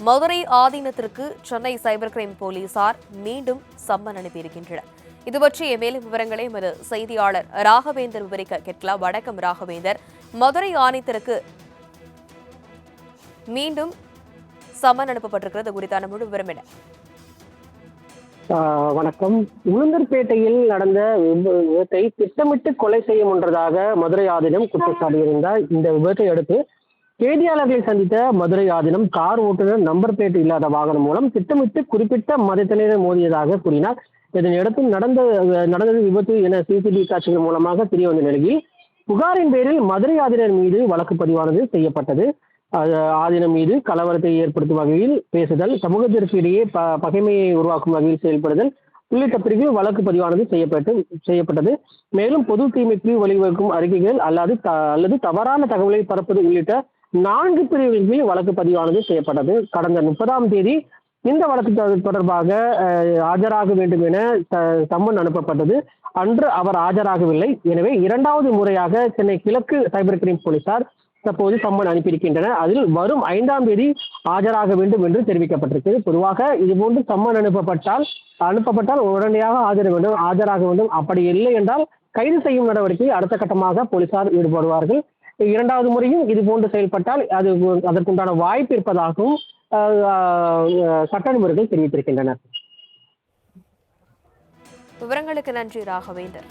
மதுரை ஆதீனத்திற்கு Chennai cyber crime போலீசார் மீண்டும் சம்மன் அனுப்பியிருக்கின்றனர். இது பற்றிய மேலும் விவரங்களை எமது செய்தியாளர் ராகவேந்தர் விவரிக்க கேட்கலாம். வணக்கம் ராகவேந்தர். மதுரை ஆணையத்திற்கு மீண்டும் சம்மன் அனுப்பப்பட்டிருக்கிறது. குறித்தான முழு விவரம் என்ன? ஆஹ் வணக்கம். உளுந்தர்பேட்டையில் நடந்த விபத்தை திட்டமிட்டு கொலை செய்ய முன்றதாக மதுரை ஆதீனம் குற்றச்சாட்டியிருந்தார். இந்த விபத்தை அடுத்து செய்தியாளர்களை சந்தித்த மதுரை ஆதீனம் கார் ஓட்டுநர் நம்பர் பிளேட் இல்லாத வாகனம் மூலம் திட்டமிட்டு குறிப்பிட்ட மதத்தினரை மோதியதாக கூறினார். இதனையடுத்து நடந்த நடந்தது விபத்து என சிசிடிவி காட்சிகள் மூலமாக தெரிய வந்த நிலையில் புகாரின் பேரில் மதுரை ஆதீனர் மீது வழக்கு பதிவானது செய்யப்பட்டது. ஆதினம் ஆதீனம் மீது கலவரத்தை ஏற்படுத்தும் வகையில் பேசுதல் சமூகத்திற்கு இடையே ப பகைமையை உருவாக்கும் வகையில் செயல்படுதல் உள்ளிட்ட பிரிவில் வழக்கு பதிவானது செய்யப்பட்டு செய்யப்பட்டது. மேலும் பொது தீமைக்கு வழிவகுக்கும் அறிக்கைகள் அல்லது த அல்லது தவறான தகவலை பரப்புவது உள்ளிட்ட நான்கு பிரிவுகளின் வழக்கு பதிவானது செய்யப்பட்டது. கடந்த முப்பதாம் தேதி இந்த வழக்கு தொடர்பாக ஆஜராக வேண்டும் என சம்மன் அனுப்பப்பட்டது. அன்று அவர் ஆஜராகவில்லை. எனவே இரண்டாவது முறையாக சென்னை கிழக்கு சைபர் கிரைம் போலீசார் தற்போது சம்மன் அனுப்பியிருக்கின்றனர். அதில் வரும் ஐந்தாம் தேதி ஆஜராக வேண்டும் என்று தெரிவிக்கப்பட்டிருக்கிறது. பொதுவாக இதுபோன்று சம்மன் அனுப்பப்பட்டால் அனுப்பப்பட்டால் உடனடியாக ஆஜர வேண்டும் ஆஜராக வேண்டும். அப்படி இல்லை என்றால் கைது செய்யும் நடவடிக்கை அடுத்த கட்டமாக போலீசார் ஈடுபடுவார்கள். இரண்டாவது முறையும் இது போன்று செயல்பட்டால் அது அதற்குண்டான வாய்ப்பு இருப்பதாகவும் அஹ், சட்ட நிபுணர்கள் தெரிவித்திருக்கின்றனர். விவரங்களுக்கு நன்றி ராகவேந்தர்.